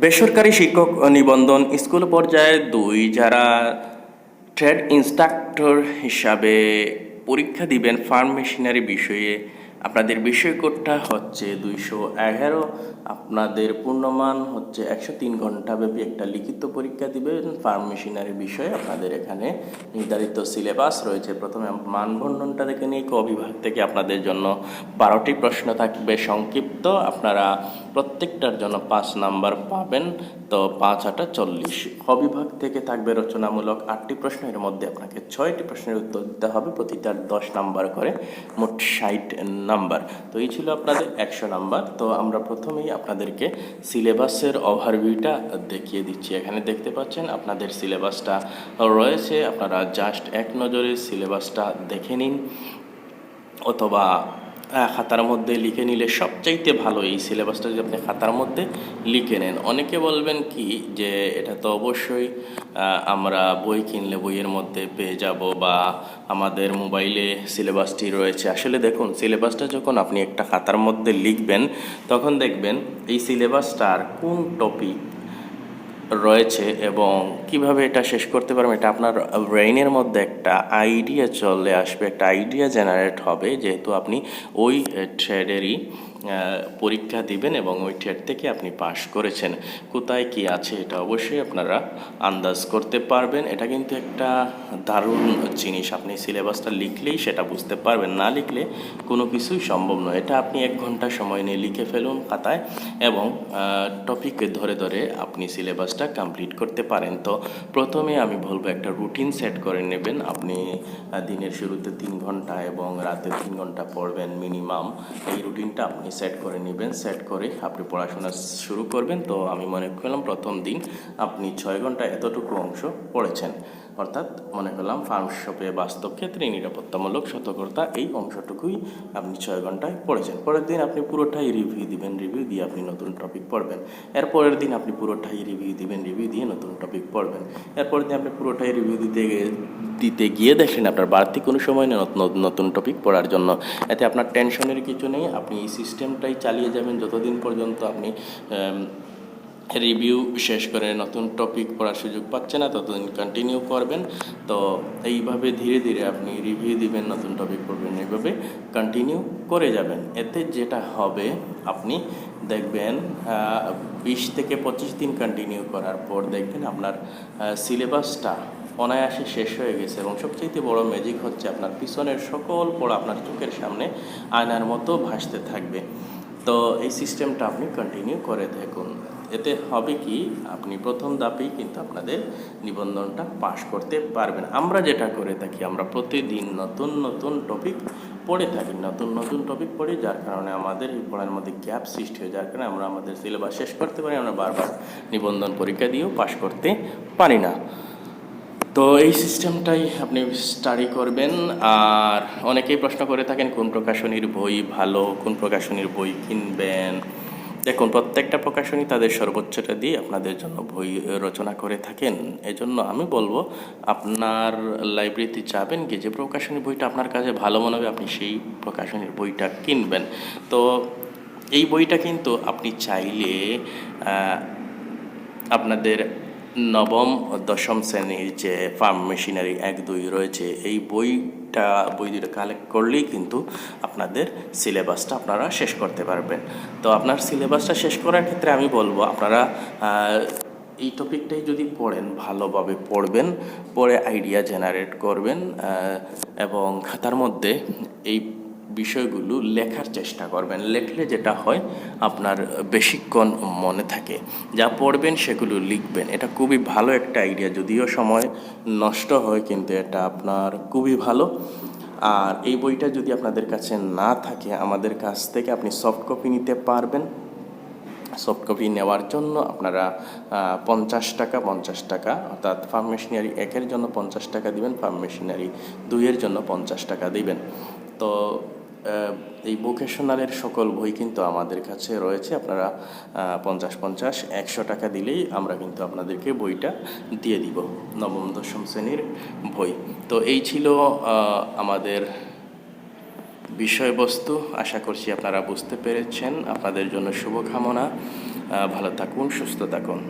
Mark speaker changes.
Speaker 1: বেসরকারি শিক্ষক নিবন্ধন স্কুল পর্যায়ে দুই, যারা ট্রেড ইনস্ট্রাক্টর হিসাবে পরীক্ষা দিবেন, ফার্ম মেশিনারি বিষয়ে, আপনাদের বিষয় কোডটা হচ্ছে দুইশো এগারো, আপনাদের পূর্ণমান হচ্ছে একশো তিন ঘণ্টা ব্যাপী একটা লিখিত পরীক্ষা দিবেন, ফার্ম মেশিনারি বিষয়ে আপনাদের এখানে নির্ধারিত সিলেবাস রয়েছে। প্রথমে মানবন্ধনটা দেখে নিয়ে ক বিভাগ থেকে আপনাদের জন্য বারোটি প্রশ্ন থাকবে, সংক্ষিপ্ত, আপনারা প্রত্যেকটার জন্য পাঁচ নাম্বার পাবেন। তো পাঁচ আটা চল্লিশ। খ বিভাগ থেকে থাকবে রচনামূলক আটটি প্রশ্ন। এর মধ্যে আপনাকে ছয়টি প্রশ্নের উত্তর দিতে হবে। প্রতিটার দশ নাম্বার করে মোট ষাট নাম্বার। তো এই ছিল আপনাদের একশো নাম্বার। তো আমরা প্রথমেই আপনাদেরকে সিলেবাসের ওভারভিউটা দেখিয়ে দিচ্ছি। এখানে দেখতে পাচ্ছেন আপনাদের সিলেবাসটা রয়েছে। আপনারা জাস্ট এক নজরে সিলেবাসটা দেখে নিন। অথবা খাতার মধ্যে লিখে নিলে সবচাইতে ভালো এই সিলেবাসটা যদি আপনি খাতার মধ্যে লিখে নেন। অনেকে বলবেন কি যে, এটা তো অবশ্যই আমরা বই কিনলে বইয়ের মধ্যে পেয়ে যাব বা আমাদের মোবাইলে সিলেবাসটি রয়েছে। আসলে দেখুন সিলেবাসটা যখন আপনি একটা খাতার মধ্যে লিখবেন, তখন দেখবেন এই সিলেবাসটার কোন টপিক রয়েছে এবং কীভাবে এটা শেষ করতে পারবেন এটা আপনার ব্রেইনের মধ্যে একটা আইডিয়া চলে আসবে, একটা আইডিয়া জেনারেট হবে যেহেতু আপনি ওই ট্রেডেরই পরীক্ষা দিবেন এবং ওই ট্রেড থেকে আপনি পাশ করেছেন। কোথায় কি আছে এটা অবশ্যই আপনারা আন্দাজ করতে পারবেন। এটা কিন্তু একটা দারুণ জিনিস, আপনি সিলেবাসটা লিখলেই সেটা বুঝতে পারবেন, না লিখলে কোনো কিছুই সম্ভব নয়। এটা আপনি এক ঘণ্টা সময় নিয়ে লিখে ফেলুন খাতায় এবং টপিক ধরে ধরে আপনি সিলেবাসটা কমপ্লিট করতে পারেন। তো প্রথমে আমি বলব একটা রুটিন সেট করে নেবেন। আপনি দিনের শুরুতে তিন ঘণ্টা এবং রাতে তিন ঘণ্টা পড়বেন মিনিমাম এই রুটিনটা আপনি সেট করে নেবেন। সেট করে আপনি পড়াশোনা শুরু করবেন। তো আমি মনে করলাম প্রথম দিন আপনি ছয় ঘণ্টা এতটুকু অংশ পড়েছেন। অর্থাৎ মনে করলাম ফার্ম শপে বাস্তব ক্ষেত্রে নিরাপত্তামূলক সতর্কতা এই অংশটুকুই আপনি ছয় ঘন্টায় পড়েছেন। পরের দিন আপনি পুরোটাই রিভিউ দিবেন। রিভিউ দিয়ে আপনি নতুন টপিক পড়বেন। এর পরের দিন আপনি পুরোটাই রিভিউ দিবেন। রিভিউ দিয়ে নতুন টপিক পড়বেন। এরপরের দিন আপনি পুরোটাই রিভিউ দিতে দিতে গিয়ে দেখেন আপনার বাড়তি কোনো সময় নেই নতুন টপিক পড়ার জন্য। এতে আপনার টেনশনের কিছু নেই, আপনি এই সিস্টেমটাই চালিয়ে যাবেন যতদিন পর্যন্ত আপনি রিভিউ শেষ করে নতুন টপিক পড়ার সুযোগ পাচ্ছে না, ততদিন কন্টিনিউ করবেন। তো এইভাবে ধীরে ধীরে আপনি রিভিউ দিবেন, নতুন টপিক পড়বেন, এইভাবে কন্টিনিউ করে যাবেন। এতে যেটা হবে, আপনি দেখবেন বিশ থেকে পঁচিশ দিন কন্টিনিউ করার পর দেখবেন আপনার সিলেবাসটা অনায়াসে শেষ হয়ে গেছে এবং সবচেয়ে বড় ম্যাজিক হচ্ছে আপনার পিছনের সকল পড়া আপনার চোখের সামনে আয়নার মতো ভাসতে থাকবে। তো এই সিস্টেমটা আপনি কন্টিনিউ করে দেখুন। এতে হবে কি, আপনি প্রথম ধাপেই কিন্তু আপনাদের নিবন্ধনটা পাশ করতে পারবেন। আমরা যেটা করে থাকি, আমরা প্রতিদিন নতুন নতুন টপিক পড়ে থাকি। নতুন নতুন টপিক পড়ি, যার কারণে আমাদের এই পড়ার মধ্যে গ্যাপ সৃষ্টি হয়, যার কারণে আমরা আমাদের সিলেবাস শেষ করতে পারি, আমরা বারবার নিবন্ধন পরীক্ষা দিয়েও পাশ করতে পারি না। তো এই সিস্টেমটাই আপনি স্টাডি করবেন, আর অনেকেই প্রশ্ন করে থাকেন, কোন প্রকাশনীর বই ভালো, কোন প্রকাশনীর বই কিনবেন? দেখুন, প্রত্যেকটা প্রকাশনী তাদের সর্বোচ্চটা দিয়ে আপনাদের জন্য বই রচনা করে থাকেন। এজন্য আমি বলব, আপনার লাইব্রেরিতে যাবেন কি যে প্রকাশনী বইটা আপনার কাছে ভালো মনে হবে, আপনি সেই প্রকাশনীর বইটা কিনবেন। তো এই বইটা কিন্তু আপনি চাইলে আপনাদের নবম, দশম শ্রেণির যে ফার্ম মেশিনারি এক দুই রয়েছে, এই বইটা বই দুটো কালেক্ট করলেই কিন্তু আপনাদের সিলেবাসটা আপনারা শেষ করতে পারবেন। তো আপনার সিলেবাসটা শেষ করার ক্ষেত্রে আমি বলব, আপনারা এই টপিকটাই যদি পড়েন, ভালোভাবে পড়বেন, পড়ে আইডিয়া জেনারেট করবেন এবং খাতার মধ্যে এই বিষয়গুলো লেখার চেষ্টা করবেন। লেখলে যেটা হয়, আপনার বেশিক্ষণ মনে থাকে। যা পড়বেন সেগুলো লিখবেন। এটা খুবই ভালো একটা আইডিয়া। যদিও সময় নষ্ট হয়, কিন্তু এটা আপনার খুবই ভালো। আর এই বইটা যদি আপনাদের কাছে না থাকে, আমাদের কাছ থেকে আপনি সফট কপি নিতে পারবেন। সফট কপি নেওয়ার জন্য আপনারা পঞ্চাশ টাকা পঞ্চাশ টাকা, অর্থাৎ ফার্ম মেশিনারি একের জন্য পঞ্চাশ টাকা দিবেন ফার্ম মেশিনারি দুইয়ের জন্য পঞ্চাশ টাকা দিবেন। তো এই ভোকেশনালের সকল বই কিন্তু আমাদের কাছে রয়েছে। আপনারা পঞ্চাশ পঞ্চাশ, একশো টাকা দিলেই আমরা কিন্তু আপনাদেরকে বইটা দিয়ে দিব, নবম, দশম শ্রেণির বই। তো এই ছিল আমাদের বিষয়বস্তু। আশা করছি আপনারা বুঝতে পেরেছেন। আপনাদের জন্য শুভকামনা। ভালো থাকুন, সুস্থ থাকুন।